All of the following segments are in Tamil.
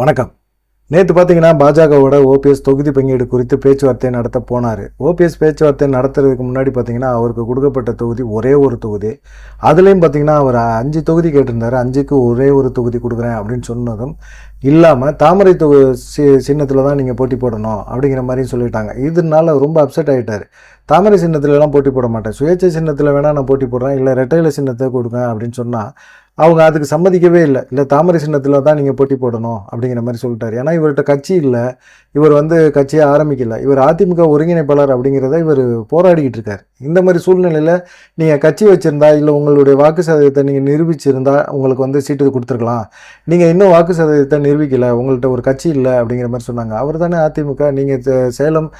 வணக்கம். நேற்று பார்த்தீங்கன்னா பாஜகவோட ஓபிஎஸ் தொகுதி பங்கீடு குறித்து பேச்சுவார்த்தை நடத்த போனார். ஓபிஎஸ் பேச்சுவார்த்தை நடத்துறதுக்கு முன்னாடி பார்த்தீங்கன்னா அவருக்கு கொடுக்கப்பட்ட தொகுதி ஒரே ஒரு தொகுதி. அதுலேயும் பார்த்தீங்கன்னா அவர் அஞ்சு தொகுதி கேட்டிருந்தார். அஞ்சுக்கு ஒரே ஒரு தொகுதி கொடுக்குறேன் அப்படின்னு சொன்னதும் இல்லாமல் தாமரை தொகு சி சின்னத்தில் தான் நீங்கள் போட்டி போடணும் அப்படிங்கிற மாதிரியும் சொல்லிட்டாங்க. இதனால ரொம்ப அப்செட் ஆகிட்டார் தாமரை சின்னத்துலலாம் போட்டி போட மாட்டேன். சுயேட்சை சின்னத்தில் வேணால் நான் போட்டி போடுறேன். இல்லை ரெட்டையில சின்னத்தை கொடுங்க அப்படின்னு சொன்னால் அவங்க அதுக்கு சம்மதிக்கவே இல்லை. இல்லை தாமரை சின்னத்தில் தான் நீங்கள் போட்டி போடணும் அப்படிங்கிற மாதிரி சொல்லிட்டாரு. ஏன்னா இவர்கிட்ட கட்சி இல்லை. இவர் வந்து கட்சியை ஆரம்பிக்கல. இவர் அதிமுக ஒருங்கிணைப்பாளர் அப்படிங்கிறத இவர் போராடிக்கிட்டு இருக்கார். இந்த மாதிரி சூழ்நிலையில் நீங்கள் கட்சி வச்சுருந்தா இல்லை உங்களுடைய வாக்கு சதவீதத்தை நீங்கள் நிரூபிச்சிருந்தா உங்களுக்கு வந்து சீட்டு கொடுத்துருக்கலாம். நீங்கள் இன்னும் வாக்கு சதவீதத்தை நிரூபிக்கல. உங்கள்கிட்ட ஒரு கட்சி இல்லை அப்படிங்கிற மாதிரி சொன்னாங்க. அவர் தானே அதிமுக. நீங்கள் சேலம்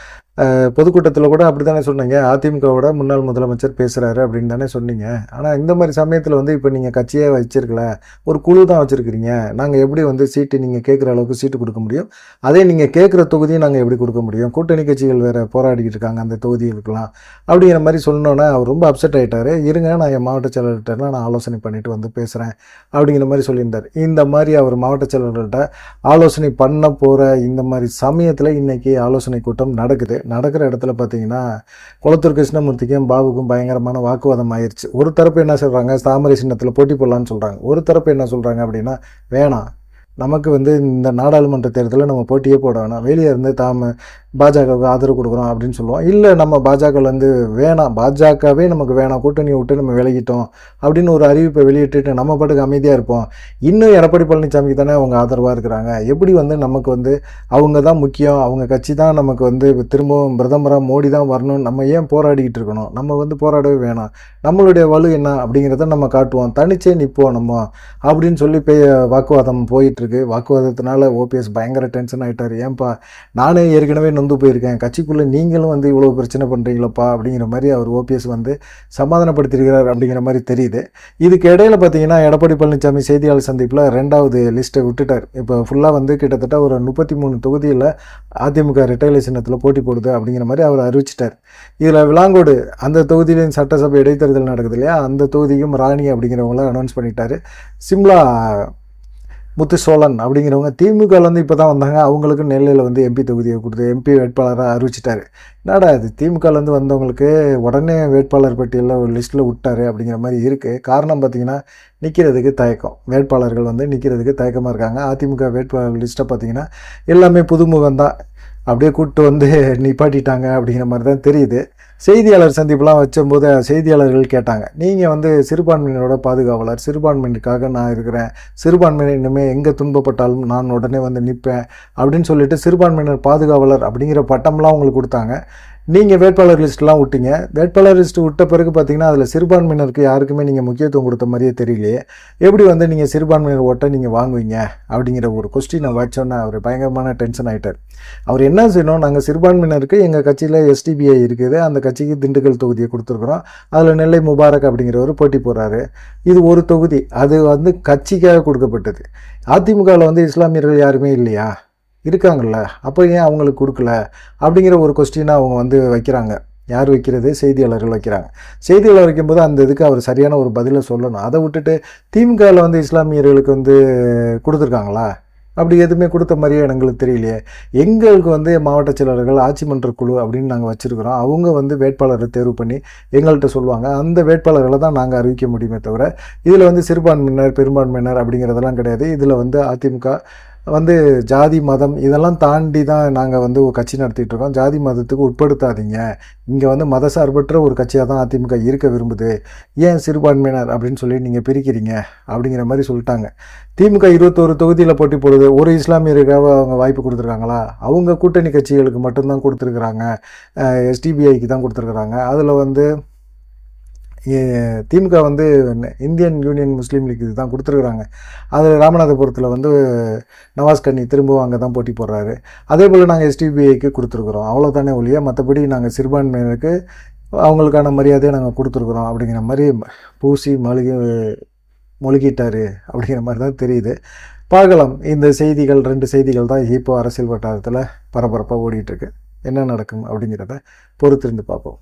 பொதுக்கூட்டத்தில் கூட அப்படி தானே சொன்னீங்க? அதிமுகவோட முன்னாள் முதலமைச்சர் பேசுகிறாரு அப்படின்னு தானே சொன்னீங்க. ஆனால் இந்த மாதிரி சமயத்தில் வந்து இப்போ நீங்கள் கட்சியே வச்சிருக்கல. ஒரு குழு தான் வச்சுருக்கிறீங்க. நாங்கள் எப்படி வந்து சீட்டு நீங்கள் கேட்குற அளவுக்கு சீட்டு கொடுக்க முடியும்? அதே நீங்கள் கேட்குற தொகுதியை நாங்கள் எப்படி கொடுக்க முடியும்? கூட்டணி கட்சிகள் வேறு போராடிக்கிட்டு இருக்காங்க அந்த தொகுதிகளுக்கெல்லாம். அப்படிங்கிற மாதிரி சொன்னோன்னே அவர் ரொம்ப அப்செட் ஆகிட்டார் இருங்க நான் என் மாவட்ட செயலர்கிட்ட நான் ஆலோசனை பண்ணிவிட்டு வந்து பேசுகிறேன் அப்படிங்கிற மாதிரி சொல்லியிருந்தார். இந்த மாதிரி அவர் மாவட்ட செயலர்கள்ட்ட ஆலோசனை பண்ண போகிற இந்த மாதிரி சமயத்தில் இன்றைக்கி ஆலோசனை கூட்டம் நடக்குது. நடக்கிற இடத்துல பார்த்தீங்கன்னா குளத்தூர் கிருஷ்ணமூர்த்திக்கும் பாபுக்கும் பயங்கரமான வாக்குவாதம் ஆயிடுச்சு ஒரு தரப்பு என்ன சொல்கிறாங்க தாமரை சின்னத்தில் போட்டி போடலான்னு சொல்கிறாங்க ஒரு தரப்பு என்ன சொல்கிறாங்க அப்படின்னா வேணாம். நமக்கு வந்து இந்த நாடாளுமன்ற தேர்தலில் நம்ம போட்டியே போட வேணாம். வெளியே இருந்து தாம பாஜகவுக்கு ஆதரவு கொடுக்குறோம் அப்படின்னு சொல்லுவோம். இல்லை நம்ம பாஜகலேருந்து வேணாம். பாஜகவே நமக்கு வேணாம். கூட்டணியை விட்டு நம்ம விலகிட்டோம் அப்படின்னு ஒரு அறிவிப்பை வெளியிட்டுட்டு நம்ம பாட்டுக்கு அமைதியாக இருப்போம். இன்னும் எடப்பாடி பழனிசாமிக்கு தானே அவங்க ஆதரவாக இருக்கிறாங்க. எப்படி வந்து நமக்கு வந்து அவங்க தான் முக்கியம்? அவங்க கட்சி தான் நமக்கு வந்து திரும்பவும் பிரதமராக மோடி தான் வரணும். நம்ம ஏன் போராடிக்கிட்டு இருக்கணும்? நம்ம வந்து போராடவே வேணாம். நம்மளுடைய வலு என்ன அப்படிங்கிறத நம்ம காட்டுவோம். தனிச்சே நிற்போம் நம்ம அப்படின்னு சொல்லி போய் வாக்குவாதம் போயிட்டுருக்கு வாக்குவாதத்தினால ஓபிஎஸ் பயங்கர டென்ஷன் ஆகிட்டார் ஏன்பா? நானே ஏற்கனவே நொந்து போயிருக்கேன். கட்சிக்குள்ளே நீங்களும் வந்து இவ்வளோ பிரச்சனை பண்ணுறீங்களப்பா அப்படிங்கிற மாதிரி அவர் ஓபிஎஸ் வந்து சமாதானப்படுத்திருக்கிறார் அப்படிங்கிற மாதிரி தெரியுது. இதுக்கு இடையில் பார்த்தீங்கன்னா எடப்பாடி பழனிசாமி செய்தியாளர் சந்திப்பில் ரெண்டாவது லிஸ்ட்டை விட்டுட்டார். இப்போ ஃபுல்லாக வந்து கிட்டத்தட்ட ஒரு முப்பத்தி மூணு தொகுதியில் அதிமுக ரிட்டைல சின்னத்தில் போட்டி போடுது அப்படிங்கிற மாதிரி அவர் அறிவிச்சிட்டார். இதில் விளாங்கோடு அந்த தொகுதியிலையும் சட்டசபை இடைத்தேர்தல் நடக்குது இல்லையா? அந்த தொகுதியும் ராணி அப்படிங்கிறவங்கள அனௌன்ஸ் பண்ணிட்டாரு. சிம்லா முத்துசோழன் அப்படிங்கிறவங்க திமுகலேருந்து இப்போ தான் வந்தாங்க. அவங்களுக்கு நெல்லையில் வந்து எம்பி தொகுதியை கொடுத்து எம்பி வேட்பாளராக அறிவிச்சிட்டாரு. என்னடா இது? திமுகலேருந்து வந்தவங்களுக்கு உடனே வேட்பாளர் பட்டியலில் ஒரு லிஸ்ட்டில் விட்டாரு அப்படிங்கிற மாதிரி இருக்குது காரணம் பார்த்தீங்கன்னா நிற்கிறதுக்கு தயக்கம். வேட்பாளர்கள் வந்து நிற்கிறதுக்கு தயக்கமாக இருக்காங்க. அதிமுக வேட்பாளர் லிஸ்ட்டை பார்த்திங்கன்னா எல்லாமே புதுமுகம் தான் அப்படியே கூப்பிட்டு வந்து நிப்பாட்டிட்டாங்க அப்படிங்கிற மாதிரி தான் தெரியுது. செய்தியாளர் சந்திப்புலாம் வச்சம்போது செய்தியாளர்கள் கேட்டாங்க. நீங்கள் வந்து சிறுபான்மையினரோட பாதுகாவலர் சிறுபான்மையினருக்காக நான் இருக்கிறேன். சிறுபான்மையினர் இனிமேல் எங்கே துன்பப்பட்டாலும் நான் உடனே வந்து நிற்பேன் அப்படின்னு சொல்லிட்டு சிறுபான்மையினர் பாதுகாவலர் அப்படிங்கிற பட்டம்லாம் அவங்களுக்கு கொடுத்தாங்க. நீங்கள் வேட்பாளர் லிஸ்ட்லாம் விட்டீங்க. வேட்பாளர் லிஸ்ட் விட்ட பிறகு பார்த்தீங்கன்னா அதில் சிறுபான்மையினருக்கு யாருக்குமே நீங்கள் முக்கியத்துவம் கொடுத்த மாதிரியே தெரியலையே. எப்படி வந்து நீங்கள் சிறுபான்மையினர் ஓட்டை நீங்கள் வாங்குவீங்க? அப்படிங்கிற ஒரு கொஸ்டினை வச்சோன்னே அவர் பயங்கரமான டென்ஷன் ஆகிட்டார் அவர் என்ன செய்யணும்? நாங்கள் சிறுபான்மையினருக்கு எங்கள் கட்சியில் எஸ்டிபிஐ இருக்குது. அந்த கட்சிக்கு திண்டுக்கல் தொகுதியை கொடுத்துருக்குறோம். அதில் நெல்லை முபாரக் அப்படிங்கிறவர் போட்டி போடுறாரு. இது ஒரு தொகுதி. அது வந்து கட்சிக்காக கொடுக்கப்பட்டது. அதிமுகவில் வந்து இஸ்லாமியர்கள் யாருமே இல்லையா? இருக்காங்கள்ல அப்போ ஏன் அவங்களுக்கு கொடுக்கல? அப்படிங்கிற ஒரு கொஸ்டினை அவங்க வந்து வைக்கிறாங்க. யார் வைக்கிறது? செய்தியாளர்கள் வைக்கிறாங்க. செய்தியாளர் வைக்கும்போது அந்த இதுக்கு அவர் சரியான ஒரு பதிலை சொல்லணும். அதை விட்டுட்டு திமுகவில் வந்து இஸ்லாமியர்களுக்கு வந்து கொடுத்துருக்காங்களா? அப்படி எதுவுமே கொடுத்த மாதிரியே எங்களுக்கு தெரியலையே. எங்களுக்கு வந்து மாவட்ட செயலாளர்கள் ஆட்சி மன்ற குழு அப்படின்னு நாங்கள் வச்சுருக்கிறோம். அவங்க வந்து வேட்பாளரை தேர்வு பண்ணி எங்கள்கிட்ட சொல்லுவாங்க. அந்த வேட்பாளர்களை தான் நாங்கள் அறிவிக்க முடியுமே தவிர இதில் வந்து சிறுபான்மையினர் பெரும்பான்மையினர் அப்படிங்கிறதெல்லாம் கிடையாது. இதில் வந்து அதிமுக வந்து ஜாதி மதம் இதெல்லாம் தாண்டி தான் நாங்கள் வந்து ஒரு கட்சி நடத்திட்டு இருக்கோம் ஜாதி மதத்துக்கு உட்படுத்தாதீங்க. இங்கே வந்து மதசார்பற்ற ஒரு கட்சியாக தான் அதிமுக இருக்க விரும்புது. ஏன் சிறுபான்மையினர் அப்படின்னு சொல்லி நீங்கள் பிரிக்கிறீங்க அப்படிங்கிற மாதிரி சொல்லிட்டாங்க. திமுக இருபத்தோரு தொகுதியில் போட்டி போடுது. ஒரு இஸ்லாமியருக்காக அவங்க வாய்ப்பு கொடுத்துருக்காங்களா? அவங்க கூட்டணி கட்சிகளுக்கு மட்டும்தான் கொடுத்துருக்குறாங்க. எஸ்டிபிஐக்கு தான் கொடுத்துருக்குறாங்க. அதில் வந்து திமுக வந்து இந்தியன் யூனியன் முஸ்லீம் லீக் தான் கொடுத்துருக்குறாங்க. அது ராமநாதபுரத்தில் வந்து நவாஸ் கனி திரும்பவும் அங்கே தான் போட்டி போடுறாரு. அதே போல் நாங்கள் எஸ்டிபிஐக்கு கொடுத்துருக்குறோம். அவ்வளோதானே ஒழிய மற்றபடி நாங்கள் சிறுபான்மையினருக்கு அவங்களுக்கான மரியாதையை நாங்கள் கொடுத்துருக்குறோம் அப்படிங்கிற மாதிரி பூசி மழுகி மொழிகிட்டாரு அப்படிங்கிற மாதிரி தான் தெரியுது. பார்க்கலாம். இந்த செய்திகள் ரெண்டு செய்திகள் தான் இப்போ அரசியல் வட்டாரத்தில் பரபரப்பாக ஓடிட்டுருக்கு என்ன நடக்கும் அப்படிங்கிறத பொறுத்திருந்து பார்ப்போம்.